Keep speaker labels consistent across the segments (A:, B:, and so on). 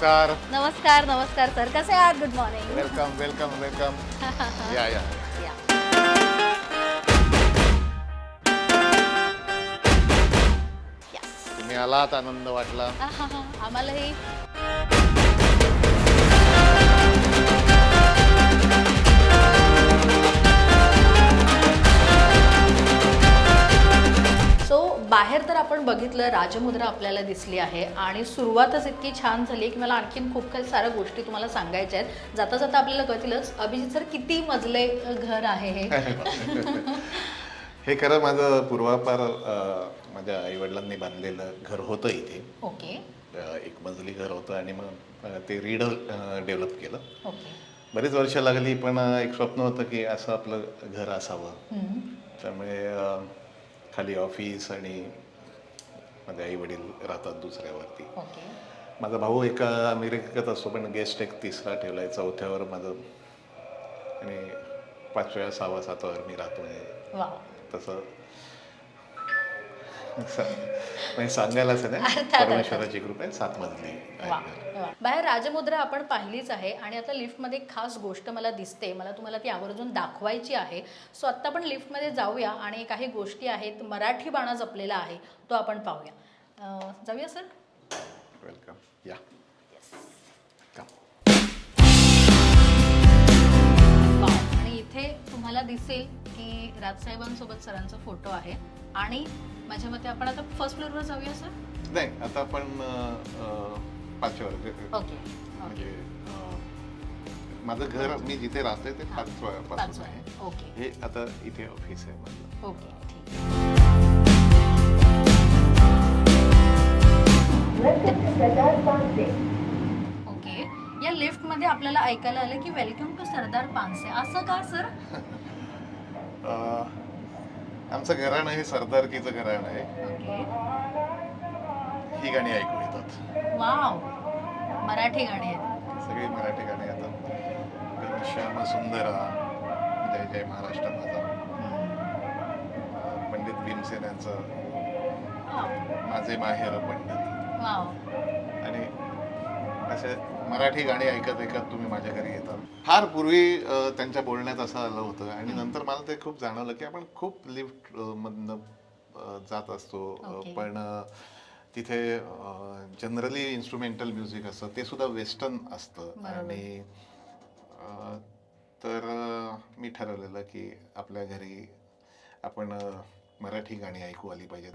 A: नमस्कार.
B: नमस्कार नमस्कार सर. कसे आहात? Good morning
A: welcome welcome welcome या या. तुम्ही आलात आनंद वाटला.
B: आम्हालाही. बाहेर तर आपण बघितलं राजमुद्रा आपल्याला दिसली आहे आणि सुरुवातच इतकी छान झाली. की मला आणखीन खूप काही साऱ्या गोष्टी तुम्हाला सांगायच्या आहेत. जाता जाता आपल्याला कळतीलच अभिजित सर किती मजले घर आहे हे.
A: हे खरं माझं पूर्वापार माझ्या आईवडिलांनी बांधलेलं घर होतं इथे.
B: ओके.
A: एक मजली घर होतं आणि मग ते रीड डेव्हलप केलं.
B: ओके.
A: बरीच वर्ष लागली पण एक स्वप्न होतं की असं आपलं घर असावं. त्यामुळे खाली ऑफिस आणि माझे आई वडील राहतात दुसऱ्यावरती. माझा भाऊ एका अमेरिकेत असतो पण गेस्ट एक तिसरा ठेवलाय चौथ्यावर माझं आणि पाचव्या सहाव्या सातव्यावर मी राहतो. म्हणजे तसं म्हणजे सांगायला असं नाही.
B: अर्थात,
A: परमेश्वराची कृपा आहे सात मजली आहे.
B: बाहेर राजमुद्रा आपण पाहिलीच आहे आणि आता लिफ्टमध्ये एक खास गोष्ट मला दिसते. मला तुम्हाला ती आवर्जून दाखवायची आहे. सो आत्ता आपण लिफ्टमध्ये जाऊया आणि काही गोष्टी आहेत. मराठी बाणा जपलेला आहे. तो आपण पाहूया. अं, जाऊया सर.
A: वेलकम या. Come.
B: आणि इथे तुम्हाला दिसेल की राजसाहेबांसोबत सरांचा फोटो आहे. आणि माझ्या मते आपण आता फर्स्ट फ्लोअरवर जाऊया सर
A: नाही आता आपण जे-
B: ओके
A: म्हणजे अं, माझं घर मी जिथे राहतोय ते
B: पाचवा
A: आहे.
B: ओके.
A: हे आता इथे ऑफिस आहे माझं.
B: ओके ठीक. ओके. या लिफ्टमध्ये आपल्याला ऐकायला आलं की वेलकम टू सरदार पानसे. असं का सर
A: आमचं घराणं हे सरदारकीचं घराणं आहे. ही गाणी ऐकू येतात.
B: वाव. मराठी गाणी आहेत.
A: सगळी मराठी गाणी येतात. श्याम सुंदरा जय जय महाराष्ट्र माझा. पंडित भीमसेन यांचं माझे माहेर पंडित.
B: वाव.
A: आणि असे मराठी गाणी ऐकत ऐकत तुम्ही माझ्या घरी येता. फार पूर्वी त्यांच्या बोलण्यात असं आलं होतं आणि नंतर मला ते खूप जाणवलं की आपण खूप लिफ्ट मधनं जात असतो. पण तिथे जनरली इन्स्ट्रुमेंटल म्युझिक असतं ते सुद्धा वेस्टर्न असतं. आणि तर मी ठरवलेलं की आपल्या घरी आपण मराठी गाणी ऐकू आली पाहिजेत.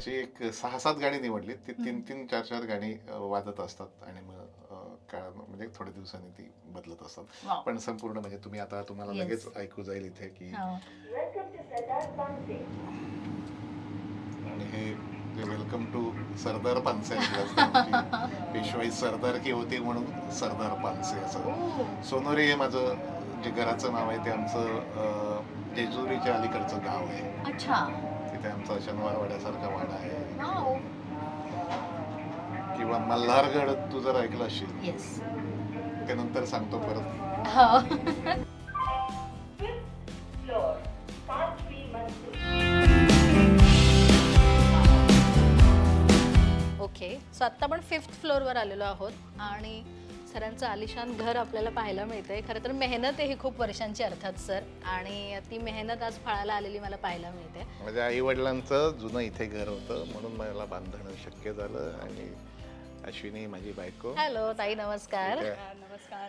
A: अशी एक सहा सात गाणी निवडली ती तीन तीन चार चार गाणी वाजत असतात आणि मग काळ म्हणजे थोड्या दिवसांनी ती बदलत असतात. पण संपूर्ण म्हणजे तुम्ही आता तुम्हाला. लगेच ऐकू जाईल इथे की
B: हो.
A: आणि हे वेलकम टू सरदार पानसे पेशवाई सरदार की होती म्हणून सरदार पानसे असं. सोनोरी हे माझं जे घराचं नाव आहे ते आमचं जेजुरीच्या अलीकडचं गाव आहे. तिथे आमचा शनिवार वाड्यासारखा वाडा आहे. किंवा मल्हारगड तू जर ऐकलं असशील
B: येस
A: ते नंतर सांगतो परत.
B: हो. ओके सो आत्ता आपण फिफ्थ फ्लोअरवर आलेलो आहोत आणि सरांचं आलिशान घर आपल्याला पाहायला मिळतंय. खरं तर मेहनत आहे ही खूप वर्षांची अर्थात सर. आणि ती मेहनत आज फळाला आलेली मला पाहायला मिळते.
A: माझ्या आई वडिलांचं जुनं इथे घर होतं म्हणून मला बांधणं शक्य झालं. आणि अश्विनी माझी बायको.
B: हॅलो ताई नमस्कार.
C: नमस्कार.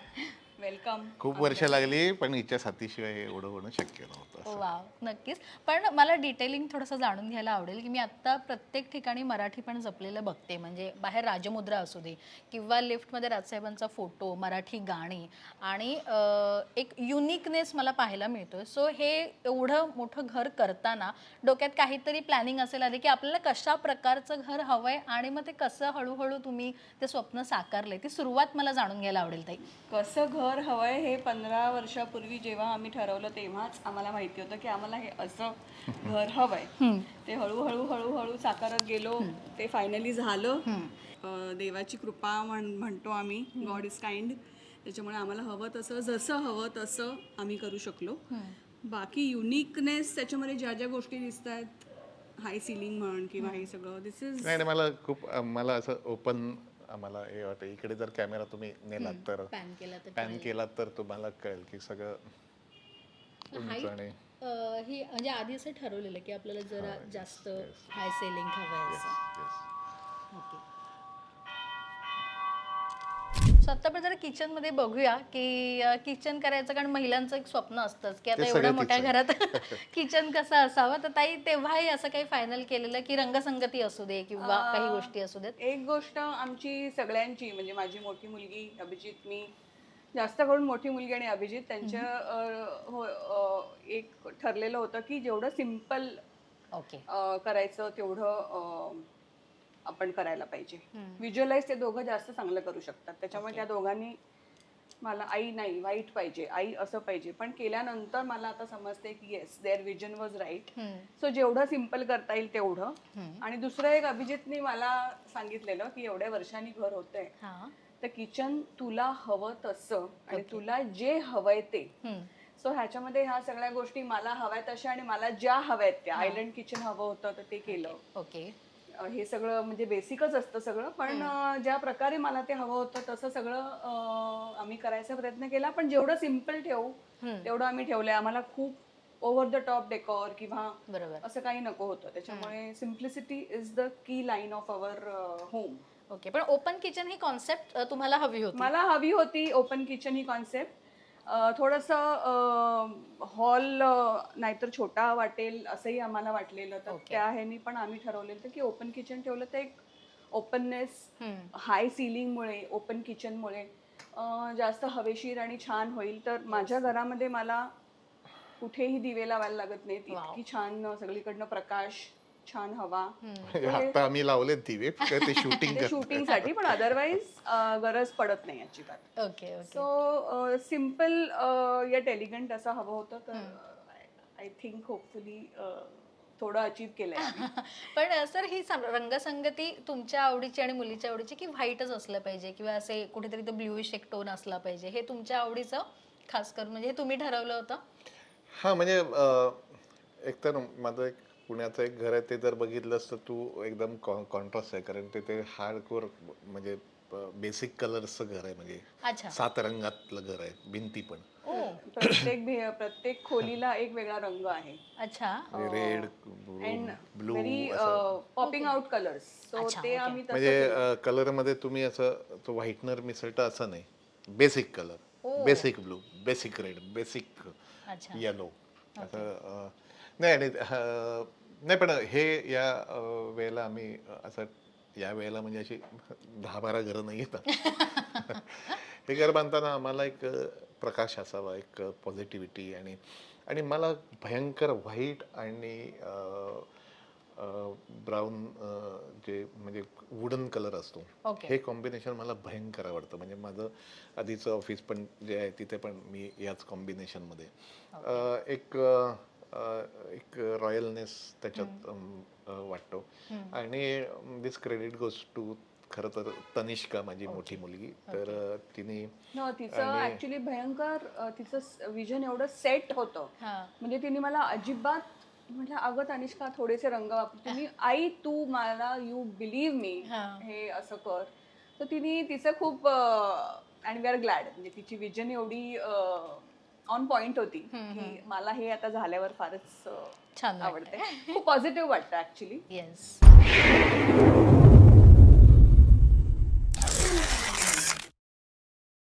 C: वेलकम.
A: खूप वर्ष लागली पण हिच्या साथीशिवाय एवढं होणं शक्य नव्हतं असं.
B: वाव नक्कीच. पण मला डिटेलिंग थोडंसं जाणून घ्यायला आवडेल की मी आत्ता प्रत्येक ठिकाणी मराठी पण जपलेलं बघते. म्हणजे बाहेर राजमुद्रा असू दे किंवा लिफ्टमध्ये राजसाहेबांचा फोटो मराठी गाणी आणि अं, एक युनिकनेस मला पाहायला मिळतोय. सो हे एवढं मोठं घर करताना डोक्यात काहीतरी प्लॅनिंग असेल आधी की आपल्याला कशा प्रकारचं घर हवंय आणि मग ते कसं हळूहळू तुम्ही ते स्वप्न साकारलंय ती सुरुवात मला जाणून घ्यायला आवडेल ताई.
C: कसं घर? हवंय हे पंधरा वर्षापूर्वी जेव्हा आम्ही ठरवलं तेव्हाच आम्हाला माहिती होतं की आम्हाला हे असं घर हवंय. ते हळूहळू हळूहळू साकारत गेलो ते फायनली झालं. अं, देवाची कृपा म्हण म्हणतो आम्ही गॉड इज काइंड त्याच्यामुळे आम्हाला हवं तसं जसं हवं तसं आम्ही करू शकलो. बाकी युनिकनेस त्याच्यामध्ये ज्या ज्या गोष्टी दिसत आहेत हाय सिलिंग म्हण किंवा हे सगळं दिस इज
A: नाही नाही मला खूप अं, मला असं ओपन मला हे वाटतं इकडे जर कॅमेरा तुम्ही नेलात तर
B: पॅन केला तर
A: पॅन केलात तर तुम्हाला कळेल की सगळं उंच आणि
B: अं, ही म्हणजे आधी असं ठरवलेलं की आपल्याला जरा जास्त हाय सेलिंग हवं
A: yes.
B: ओके आता आपण जरा किचनमध्ये बघूया की किचन करायचं कारण महिलांचं एक स्वप्न असतंच की आता एवढ्या मोठ्या. घरात किचन कसं असावं? तर ताई तेव्हाही असं काही फायनल केलेलं की रंगसंगती असू दे किंवा काही गोष्टी असू देत?
C: एक गोष्ट आमची सगळ्यांची म्हणजे माझी मोठी मुलगी अभिजित मी जास्त करून मोठी मुलगी आणि अभिजित त्यांच्या हो, एक ठरलेलं होतं की जेवढं सिंपल
B: ओके.
C: करायचं तेवढं आपण करायला पाहिजे. व्हिज्युअलाइज ते दोघं जास्त चांगलं करू शकतात. त्याच्यामुळे त्या दोघांनी मला आई नाही वाईट पाहिजे. आई असं पाहिजे. पण केल्यानंतर मला आता समजते की yes there vision was right so जेवढं सिंपल करता येईल तेवढं. आणि दुसरं एक अभिजितनी मला सांगितलेलं की एवढ्या वर्षांनी घर होतंय. तर किचन तुला हवं तसं आणि तुला जे हवंय ते. सो ह्याच्यामध्ये ह्या सगळ्या गोष्टी मला हव्यात तशा आणि मला ज्या हव्यात त्या. आयलंड किचन हवं होतं तर ते केलं.
B: ओके
C: हे सगळं म्हणजे बेसिकच असतं सगळं पण ज्या प्रकारे मला ते हवं होतं तसं सगळं आम्ही करायचा प्रयत्न केला. पण जेवढं सिंपल ठेवू तेवढं आम्ही ठेवलंय. आम्हाला खूप ओव्हर द टॉप डेकॉर किंवा
B: बरोबर.
C: असं काही नको होतं. त्याच्यामुळे simplicity is the key line of our home
B: okay पण ओपन किचन ही कॉन्सेप्ट तुम्हाला हवी होती.
C: मला हवी होती ओपन किचन ही कॉन्सेप्ट थोडंसं हॉल नाहीतर छोटा वाटेल असंही आम्हाला वाटलेलं तर त्या ह्यानी पण आम्ही ठरवलेलं की ओपन किचन ठेवलं तर एक ओपननेस हाय सिलिंगमुळे ओपन किचनमुळे जास्त हवेशीर आणि छान होईल. तर माझ्या घरामध्ये मला कुठेही दिवे लावायला लागत नाहीत. इतकी छान सगळीकडनं प्रकाश छान हवा.
A: आता आम्ही लावले दिवे फक्त ते शूटिंग
C: ते शूटिंगसाठी पण अदरवाईज गरज पडत नाही अजिबात.
B: Okay okay.
C: सो सिंपल या एलिगंट असं हवं होतं तर आय थिंक होपफुली थोडं अचीव केलंय.
B: पण सर ही रंगसंगती तुमच्या आवडीची आणि मुलीच्या आवडीची की व्हाईटच असलं पाहिजे किंवा असे कुठेतरी तो ब्ल्यूइश एक टोन असला पाहिजे हे तुमच्या आवडीचं खास करून म्हणजे हे तुम्ही ठरवलं होतं?
A: हा म्हणजे एकतर माझं एक पुण्याचं एक घर आहे ते जर बघितलंस तर तू एकदम कॉन्ट्रास्ट आहे कारण ते ते हार्डकोर म्हणजे बेसिक कलर्सचं घर आहे म्हणजे
B: अच्छा.
A: सात रंगातलं घर आहे भिंती पण.
C: प्रत्येक भे- प्रत्येक खोलीला एक वेगळा रंग आहे.
B: अच्छा.
A: Red
C: and
A: blue
C: very popping out colours so ते आम्ही तसं
A: म्हणजे कलरमध्ये तुम्ही असं तो व्हाईटनर मिसळता असं नाही. Basic colour basic blue basic red basic
B: अच्छा.
A: येलो असं अं, नाही आणि अं, नाही पण हे या अं, वेळेला आम्ही अं, असं या वेळेला म्हणजे अशी दहा बारा घरं नाही येतात. हे घर बांधताना आम्हाला एक अं, प्रकाश असावा एक पॉझिटिव्हिटी आणि आणि मला भयंकर व्हाईट आणि ब्राऊन जे म्हणजे वुडन कलर असतो
B: ओके.
A: हे कॉम्बिनेशन मला भयंकर आवडतं. म्हणजे माझं आधीचं ऑफिस पण जे आहे तिथे पण मी याच कॉम्बिनेशनमध्ये एक अं, एक रॉयलनेस त्याच्यात वाटतो. आणि दिस क्रेडिट गोज टू खरं तर तनिष्का माझी मोठी मुलगी. तर तिने
C: तिचं ऍक्च्युली भयंकर तिचं विजन एवढं सेट होतं. म्हणजे तिने मला अजिबात म्हटलं अगं तनिष्का थोडेसे रंग वापर तुम्ही आई तू मला यू बिलीव्ह मी
B: हा.
C: हे असं कर. तर तिने तिचं खूप अँड वी आर ग्लॅड म्हणजे तिची विजन एवढी ऑन पॉइंट होती की मला हे आता झाल्यावर फारच
B: छान
C: आवडते खूप पॉझिटिव्ह वाटतं ऍक्च्युली
B: येस